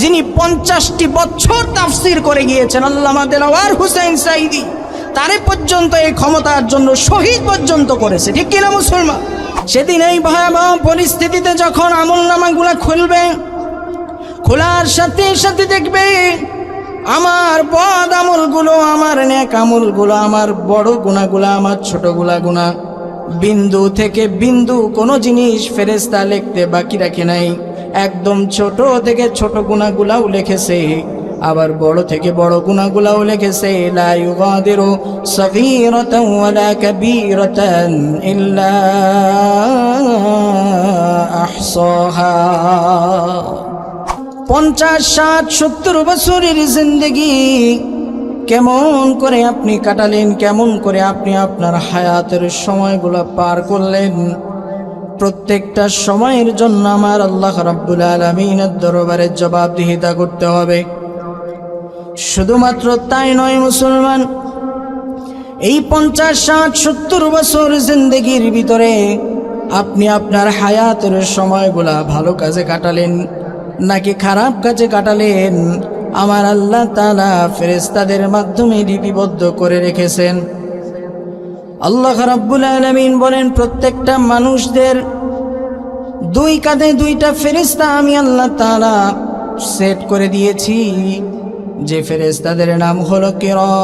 যিনি পঞ্চাশটি বছর তাফসির করে গিয়েছেন, আল্লামা দেলাওয়ার হুসাইন সাইদি তারে পর্যন্ত এই ক্ষমতার জন্য শহীদ পর্যন্ত করেছে। ঠিক কিনা মুসলমান? সেদিন এই ভয়াবহ পরিস্থিতিতে যখন আমল নামাগুলা খুলবে, খোলার সাথে সাথে দেখবে, আমার পদ আমলগুলো, আমার নেক আমলগুলো, আমার বড় গুণাগুলো, আমার ছোটগুলা গুণা, বিন্দু থেকে বিন্দু কোনো জিনিস ফেরেস্তা লিখতে বাকি রাখে নাই। একদম ছোট থেকে ছোট গুণাগুলাও লিখেছে, আবার বড় থেকে বড় গুণাগুলাও লিখেছে, লা ইউগাদিরু সগীরাতান ওয়ালা কাবীরাতান ইল্লা আহসাহা। পঞ্চাশ, ষাট, সত্তর বছরের জিন্দগি কেমন করে আপনি কাটালেন, কেমন করে আপনি আপনার হায়াতের সময়গুলো পার করলেন প্রত্যেকটা সময়ের জন্য আমার আল্লাহ রাব্বুল আলমিনের দরবারে জবাবদিহিতা করতে হবে। শুধুমাত্র তাই নয় মুসলমান, এই পঞ্চাশ, ষাট, সত্তর বছর জিন্দগির ভিতরে আপনি আপনার হায়াতের সময়গুলা ভালো কাজে কাটালেন নাকি খারাপ কাজে কাটালেন, আমার আল্লাহ তালা ফেরেস্তাদের মাধ্যমে লিপিবদ্ধ করে রেখেছেন। আল্লাহ রাব্বুল আলমিন বলেন, প্রত্যেকটা মানুষদের দুই কাঁধে দুইটা ফেরেস্তা আমি আল্লাহ তালা সেট করে দিয়েছি। যে ফেরেস্তাদের নাম হলো কিরামান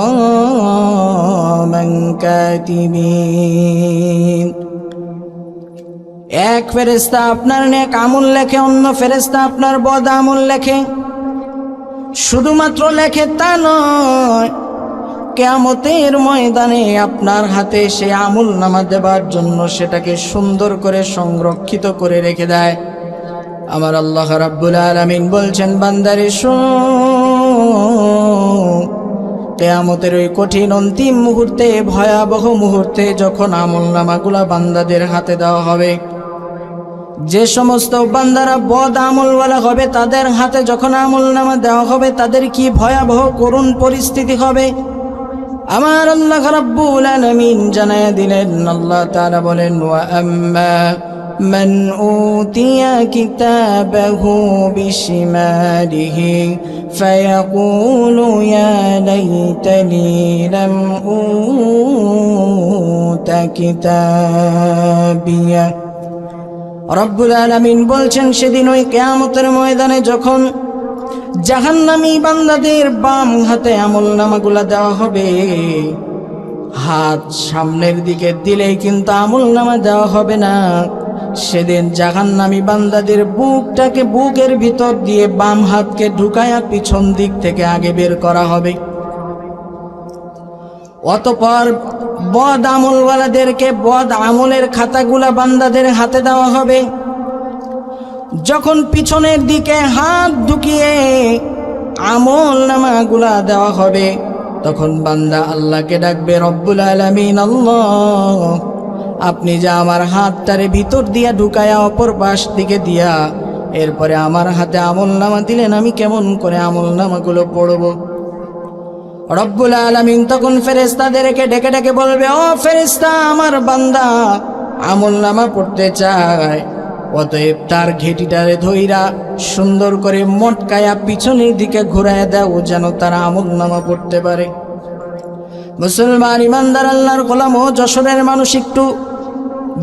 এক ফেরেস্তা আপনার নেক আমল লেখে, অন্য ফেরেস্তা আপনার বদ আমল লেখে। শুধুমাত্র লেখে তা নয় কেয়ামতের ময়দানে আপনার হাতে সে আমল নামা দেবার জন্য সেটাকে সুন্দর করে সংরক্ষিত করে রেখে দেয়। আমার আল্লাহ রাব্বুল আলামিন বলছেন, বান্দারে কেয়ামতের ওই কঠিন অন্তিম মুহূর্তে, ভয়াবহ মুহূর্তে যখন আমল নামাগুলা বান্দাদের হাতে দেওয়া হবে, যে সমস্ত বান্দারা বদ আমলওয়ালা হবে, তাদের হাতে যখন আমল নামা দেওয়া হবে, তাদের কি ভয়াবহ করুণ পরিস্থিতি হবে? আমার আল্লাহ রাব্বুল আলামিন জানায় দিলেন, আল্লাহ তাআলা বলেন, ওয়া আম্মা মান উতিয়া কিতাবাহু বিশমালিহি ফায়াকুলু ইয়া লাইতানি লাম উতা কিতাবিয়া। রাব্বুল আলামিন বলছেন, সেদিন ওই কিয়ামতের ময়দানে যখন জাহান্নামী বান্দাদের বাম হাতে আমল নামাগুলা দেওয়া হবে। হাত সামনের দিকে দিলেই কিন্তু আমল নামা দেওয়া হবে না। সেদিন জাহান্নামী বান্দাদের বুকটাকে বুকের ভিতর দিয়ে বাম হাতকে ঢুকায়া পিছন দিক থেকে আগে বের করা হবে। অতপর বদ আমলওয়ালাদেরকে বদ আমলের খাতাগুলা বান্দাদের হাতে দেওয়া হবে। যখন পিছনের দিকে হাত ঢুকিয়ে আমল নামাগুলা দেওয়া হবে, তখন বান্দা আল্লাহকে ডাকবে, রব্বুল আলামিন, আল্লাহ, আপনি যা আমার হাতটারে ভিতর দিয়া ঢুকায়া অপর পাশ দিকে দিয়া, এরপরে আমার হাতে আমল নামা দিলেন, আমি কেমন করে আমল নামাগুলো পড়ব? রব্বুল আলামিন তখন ফেরেস্তাদেরকে ডেকে ডেকে বলবে, ও ফেরেস্তা আমার বান্দা, আমল নামা পড়তে চায়। অতএব তার ঘেটিটারে ধইরা সুন্দর করে মটকায়া পিছনের দিকে ঘুরায় দাও, যেন তারা আমল নামা পড়তে পারে। মুসলমান ইমানদার আল্লাহর গোলাম ও যশোরের মানুষ একটু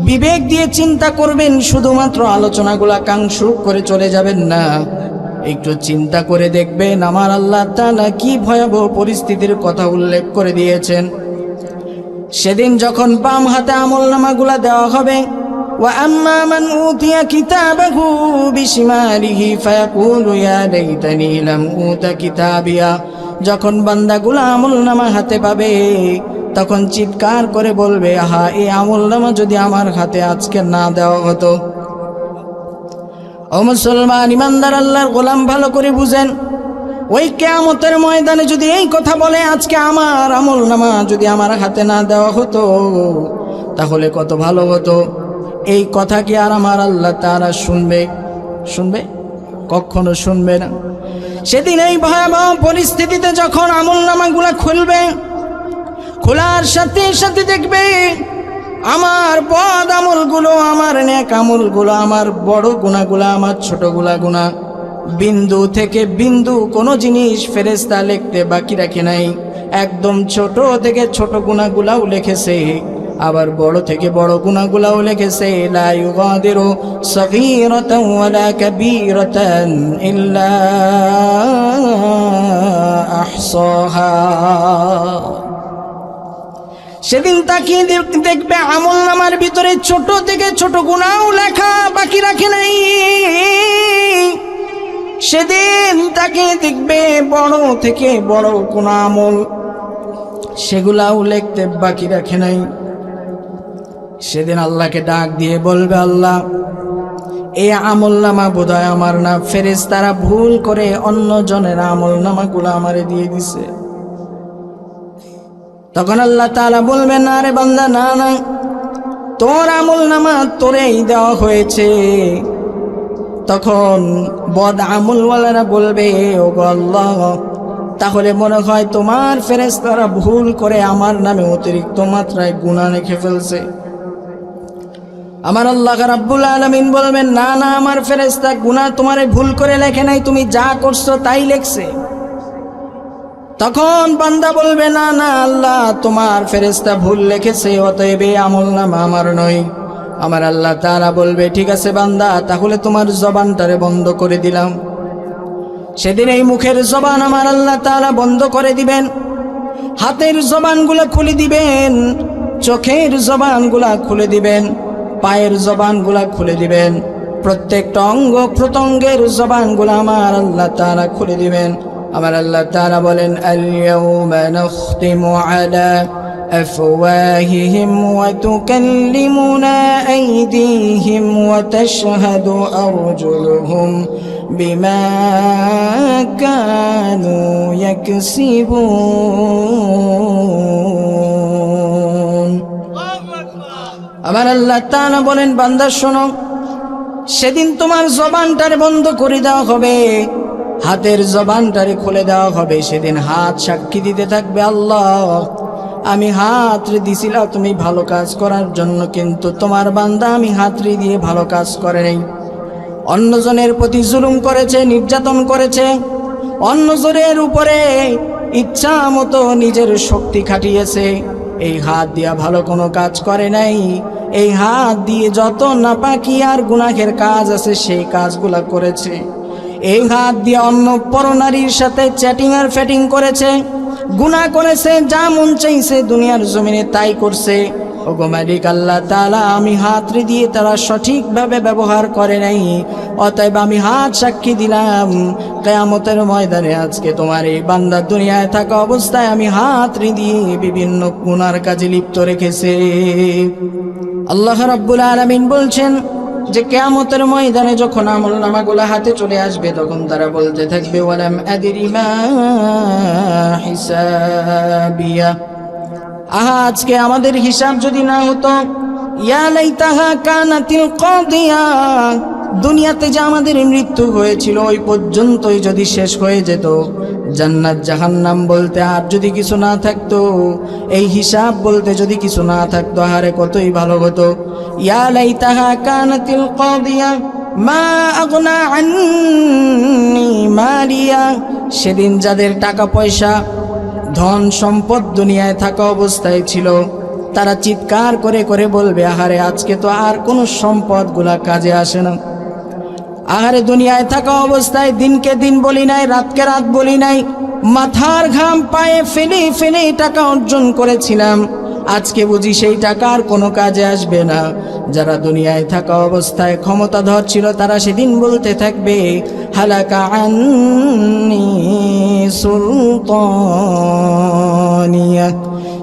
বিবেক দিয়ে চিন্তা করবেন, শুধুমাত্র আলোচনাগুলা কাংশু করে চলে যাবেন না। একটু চিন্তা করে দেখবেন আমার আল্লাহ তাআলা কি ভয়াবহ পরিস্থিতির কথা উল্লেখ করে দিয়েছেন। সেদিন যখন বাম হাতে আমল নামাগুলা দেওয়া হবে وأما من أوتي كتابه بشماله فيقول يا ليتني لم أوت كتابيا যখন বান্দাগুলা আমল নামা হাতে পাবে তখন চিৎকার করে বলবে আহা এই আমল নামা যদি আমার হাতে আজকে না দেওয়া হতো ও মুসলমান ইমানদার আল্লাহর গোলাম ভালো করে বুঝেন ওই কেয়ামতের ময়দানে যদি এই কথা বলে আজকে আমার আমল নামা যদি আমার হাতে না দেওয়া হতো তাহলে কত ভালো হতো এই কথা কি আর আমার আল্লাহ তারা শুনবে? শুনবে? কখনো শুনবে না। সেদিন এই ভয়াবহ পরিস্থিতিতে যখন আমল নামাগুলা খুলবে, খোলার সাথে সাথে দেখবে, আমার বদ আমলগুলো, আমার নেক আমলগুলো, আমার বড় গুণাগুলো, আমার ছোটগুলা গুণা, বিন্দু থেকে বিন্দু কোনো জিনিস ফেরেস্তা লিখতে বাকি রাখে নাই। একদম ছোট থেকে ছোট গুণাগুলাও লিখেছে। আবার বড় থেকে বড় গুণাগুলাও লিখেছে সেদিন তাকিয়ে দেখ- দেখবে আমল নামার ভিতরে ছোট থেকে ছোট গুণাও লেখা বাকি রাখে নাই। সেদিন তাকে দেখবে বড় থেকে বড় কোন আমল সেগুলাও লিখতে বাকি রাখে নাই। সেদিন আল্লাহকে ডাক দিয়ে বলবে, আল্লাহ, এই আমল নামা বোধহয় আমার না। ফেরেস তারা ভুল করে অন্য জনের আমল নামাগুলো আমারে দিয়ে দিছে। তখন আল্লাহ তাআলা বলবে না রে বান্দা, না না, তোর আমল নামা তোরেই দেওয়া হয়েছে। তখন বদ আমলওয়ালারা বলবে ও আল্লাহ, তাহলে মনে হয় তোমার ফেরেশতারা ভুল করে আমার নামে অতিরিক্ত মাত্রায় গুণা রেখে ফেলছে। আমার আল্লাহ রাব্বুল আলামিন বলবেন, না না, আমার ফেরেশতা গুনাহ তোমারে ভুল করে লেখে নাই, তুমি যা করছ তাই লেখছে। তখন বান্দা বলবে, না না, আল্লাহ তোমার ফেরেস্তা ভুল লেখেছে, অতএব আমল নামা আমার নয়। আমার আল্লাহ তারা বলবে, ঠিক আছে বান্দা, তাহলে তোমার জবানটারে বন্ধ করে দিলাম। সেদিন এই মুখের জবান আমার আল্লাহ তারা বন্ধ করে দিবেন। হাতের জবানগুলো খুলে দিবেন, চোখের জবানগুলা খুলে দিবেন। পায়ের জবানগুলা খুলে দিবেন প্রত্যেকটা অঙ্গ প্রত্যঙ্গের জবানগুলো আমার আল্লাহ তারা খুলে দিবেন আমার আল্লাহ তারা বলেন আল-ইয়াউমা নাখতিমু আলা أفواههم وتكلمنا أيديهم وتشهد أرجلهم بما كانوا يكسبون আমার আল্লাহ তাআলা বলেন, বান্দা, শোনো, সেদিন তোমার জবানটারে বন্ধ করে দেওয়া হবে, হাতের জবানটারে খুলে দেওয়া হবে, সেদিন হাত সাক্ষী দিতে থাকবে আল্লাহ। আমি হাত রে দিছিলাম, তুমি ভালো কাজ করার জন্য, কিন্তু তোমার বান্দা আমি হাত রে দিয়ে ভালো কাজ করে নাই। অন্যজনের প্রতি জুলুম করেছে, নির্যাতন করেছে, অন্যজনের উপরে ইচ্ছা মতো নিজের শক্তি খাটিয়েছে। এই হাত দিয়া ভালো কোনো কাজ করে নাই। এই হাত দিয়ে যত নাপাকি আর গুনাহের কাজ আছে, সেই কাজগুলা করেছে। এই হাত দিয়ে অন্য পরনারীর সাথে চ্যাটিং আর ফ্যাটিং করেছে। গুনাহ করেছে, যা মন চাইছে, দুনিয়ার জমিনে তাই করছে। ওগো মালিক আল্লাহ তালা আমি হাত রে দিয়ে তারা সঠিকভাবে ব্যবহার করে নাই। অতএব আমি হাত সাক্ষী দিলাম। কেয়ামতের ময়দানে আজকে তোমার এই বান্দা দুনিয়ায় থাকা অবস্থায় আমি হাত দিয়ে বিভিন্ন গুনার কাজে লিপ্ত রেখেছে। আল্লাহ রাব্বুল আলামিন বলছেন যে কেয়ামতের ময়দানে যখন আমল নামাগুলো হাতে চলে আসবে, তখন তারা বলতে থাকবে, ওয়ালাম আদিরি মা হিসাবিয়া। আহা, আজকে আমাদের হিসাব যদি না হতো, ইয়া লাইতাহা কানাতিল কাদিয়া। দুনিয়াতে যে আমাদের মৃত্যু হয়েছিল, ওই পর্যন্তই যদি শেষ হয়ে যেত। জান্নাত, জাহান্নাম বলতে আর যদি কিছু না থাকতো, এই হিসাব বলতে যদি কিছু না থাকতো, আহারে কতই ভালো হতো। ইয়া লাইতাহা কানাতিল কাদিয়া, মা মালিয়া। সেদিন যাদের টাকা পয়সা, ধন সম্পদ দুনিয়ায় থাকা অবস্থায় ছিল, তারা চিৎকার করে করে বলবে, আহারে আজকে তো আর কোনো সম্পদগুলা কাজে আসে না। আহারে দুনিয়ায় থাকা অবস্থায় দিনকে দিন বলি নাই, রাতকে রাত বলি নাই। মাথার ঘাম পায়ে ফেলে ফেলে টাকা অর্জন করেছিলাম। আজকে বুঝি সেই টাকার কোনো কাজে আসবে না। যারা দুনিয়ায় থাকা অবস্থায় ক্ষমতাধর ছিল, তারা সেদিন বলতে থাকবে, হালাকা সুলতানিয়া।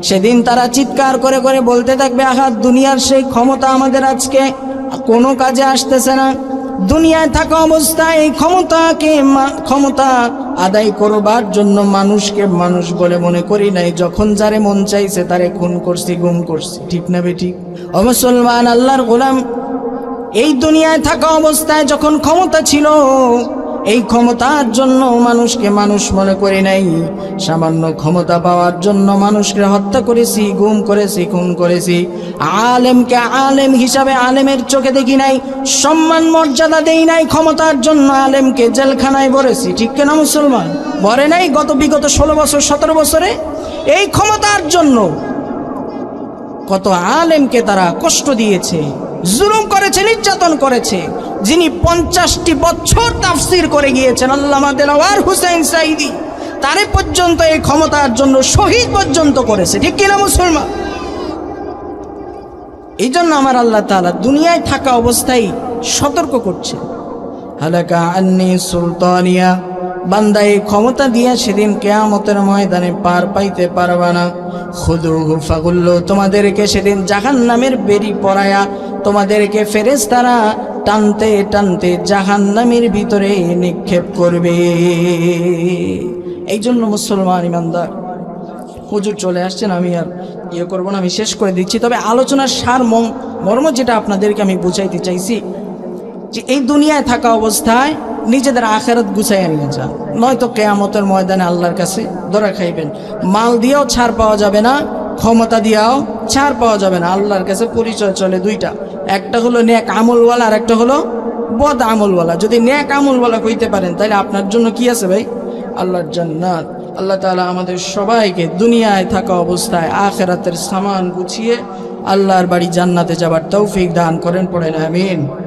সেদিন তারা চিৎকার করে করে বলতে থাকবে, আহা, দুনিয়ার সেই ক্ষমতা আমাদের আজকে কোনো কাজে আসতেছে না। দুনিয়ায় থাকা অবস্থায় ক্ষমতাকে ক্ষমতা আদায় করবার জন্য মানুষকে মানুষ বলে মনে করি নাই। যখন যারে মন চাইছে তারে খুন করছি, গুম করছি। ঠিক না বেটি ও মুসলমান, আল্লাহর গোলাম, এই দুনিয়ায় থাকা অবস্থায় যখন ক্ষমতা ছিল এই ক্ষমতার জন্য মানুষকে মানুষ মনে করি নাই। সামান্য ক্ষমতা পাওয়ার জন্য মানুষকে হত্যা করেছি, গুম করেছি, খুন করেছি। আলেমকে আলেম হিসাবে আলেমের চোখে দেখি নাই, সম্মান মর্যাদা দেই নাই ক্ষমতার জন্য আলেমকে জেলখানায় ভরেছি। ঠিক কেনা মুসলমান? ভরে নাই গত বিগত ষোলো বছর, সতেরো বছরে? এই ক্ষমতার জন্য কত আলেমকে তারা কষ্ট দিয়েছে। জুলুম করেছে, নির্যাতন করেছে। যিনি পঞ্চাশটি বছর তাফসির করে গিয়েছেন, আল্লামা দেলাওয়ার হুসেন সাইদি তারে পর্যন্ত এই ক্ষমতার জন্য শহীদ পর্যন্ত করেছে। ঠিক কিনা মুসলমান? এই জন্য আমার আল্লাহ তাআলা দুনিয়ায় থাকা অবস্থায় সতর্ক করছে হালাকা আন্নি সুলতানিয়া বান্দা এই ক্ষমতা দিয়া সেদিন কেয়ামতের ময়দানে পার পাইতে পারবা না। খুদু ফাগুল্লো, তোমাদেরকে সেদিন জাহান নামের বেরি পড়ায়া তোমাদেরকে ফেরেস তারা টানতে টানতে জাহান নামের ভিতরে নিক্ষেপ করবে। এই জন্য মুসলমান ইমানদার, হুজুর চলে আসছেন, আমি আর ইয়ে করব না, আমি শেষ করে দিচ্ছি। তবে আলোচনার সার মর্ম যেটা আপনাদেরকে আমি বুঝাইতে চাইছি, যে এই দুনিয়ায় থাকা অবস্থায় নিজেদের আখেরাত গুছাইয়া নিয়ে যান। নয়তো কেয়ামতের ময়দানে আল্লাহর কাছে ধরা খাইবেন। মাল দিয়েও ছাড় পাওয়া যাবে না, ক্ষমতা দিয়েও ছাড় পাওয়া যাবে না। আল্লাহর কাছে পরিচয় চলে দুইটা। একটা হলো নেক আমলওয়ালা, আর একটা হলো বদ আমলওয়ালা। যদি নেক আমলওয়ালা কইতে পারেন, তাহলে আপনার জন্য কি আছে ভাই? আল্লাহর জান্নাত। আল্লাহ তালা আমাদের সবাইকে দুনিয়ায় থাকা অবস্থায় আখেরাতের সামান গুছিয়ে আল্লাহর বাড়ি জান্নাতে যাবার তৌফিক দান করেন, পড়েন, আমিন।